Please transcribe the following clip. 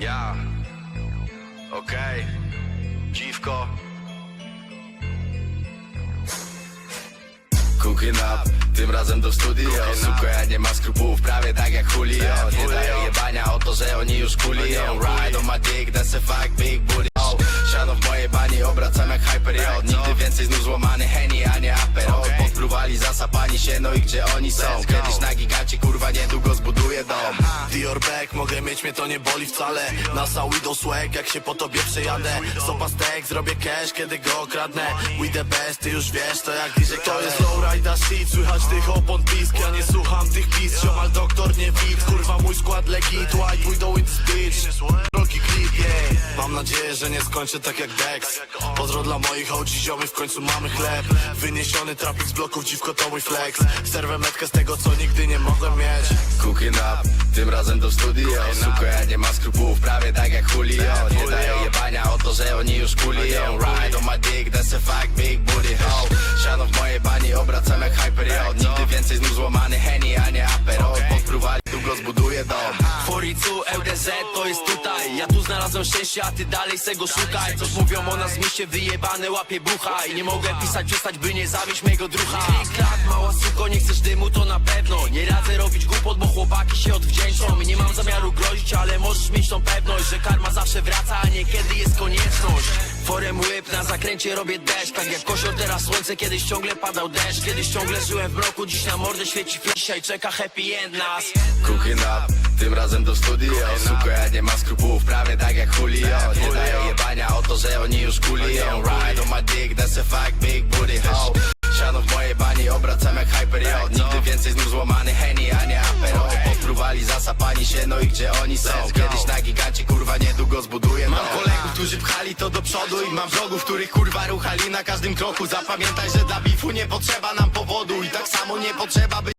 Ja. Okej. Dziwko. Cooking up, tym razem do studio Suko, ja nie ma skrupułów, prawie tak jak Julio Nie daję jebania o to, że oni już kuli yo. Ride on my dick, that's a fuck, big booty oh. Siano w mojej bani, obracam jak Hyperion Nigdy więcej znów złamany Henny, a nie Aperol Podpruwali, zasapani się, no i gdzie oni są? Kiedyś na gigancie, kurwa, niedługo zbuduję dom. Dior Beck, mogę mieć, mnie to nie boli wcale. Nasa Widow Swag, jak się po tobie przejadę. Sopa stek, zrobię cash, kiedy go okradnę. We the best, ty już wiesz, to jak DJ To jest lowrider shit, słychać tych opon pisk. Ja nie słucham tych pis, ziomal doktor nie wid Kurwa mój skład legit, white widow in the Mam nadzieję, że nie skończę tak jak Dex. Pozdro dla moich OG ziomy, w końcu mamy chleb. Wyniesiony trapik z bloków, dziwko to mój flex. Serwę metkę z tego, co nigdy nie mogłem mieć. Cooking up, tym razem do studio Suko, ja nie ma skrupułów, prawie tak jak Julio. Nie daję jebania o to, że oni już kuli yo. Ride on my dick, that's a fuck, big booty ho Siano w mojej bani, obracam jak Hyperion Nigdy więcej znów złamany Henny, a nie Aperol. Podpruwali, długo zbuduję dom. Foricu, LDZ to jest tutaj Ja tu znalazłem szczęście, a ty dalej se go szukaj. Coś mówią o nas w mieście, wyjebane łapie bucha. I nie mogę pisać, przestać, by nie zawieść mego drucha. Klik, mała suko, nie chcesz dymu, to na pewno. Nie radzę robić głupot, bo chłopaki się odwdzięczą. I nie mam zamiaru grozić, ale możesz mieć tą pewność Że karma zawsze wraca, a niekiedy jest konieczność Forem łyb, na zakręcie robię deszcz Tak jak kosior, teraz słońce, kiedyś ciągle padał deszcz. Kiedyś ciągle żyłem w mroku, dziś na mordę świeci flash Dzisiaj czeka happy end nas. Cooking up, tym razem do studio Suko, ja nie ma skrupułów, prawie tak jak Julio. Nie daję jebania o to, że oni już kuli yo. Ride on my dick, that's a fuck, big booty ho Siano w mojej bani, obracam jak Hyperion Nigdy więcej znów złamany Henny, a nie zasapani się, no i gdzie oni są? Kiedyś na gigancie, kurwa, niedługo zbuduję Mam kolegów, którzy pchali to do przodu I mam wrogów, których kurwa ruchali na każdym kroku. Zapamiętaj, że dla bifu nie potrzeba nam powodu I tak samo nie potrzeba by...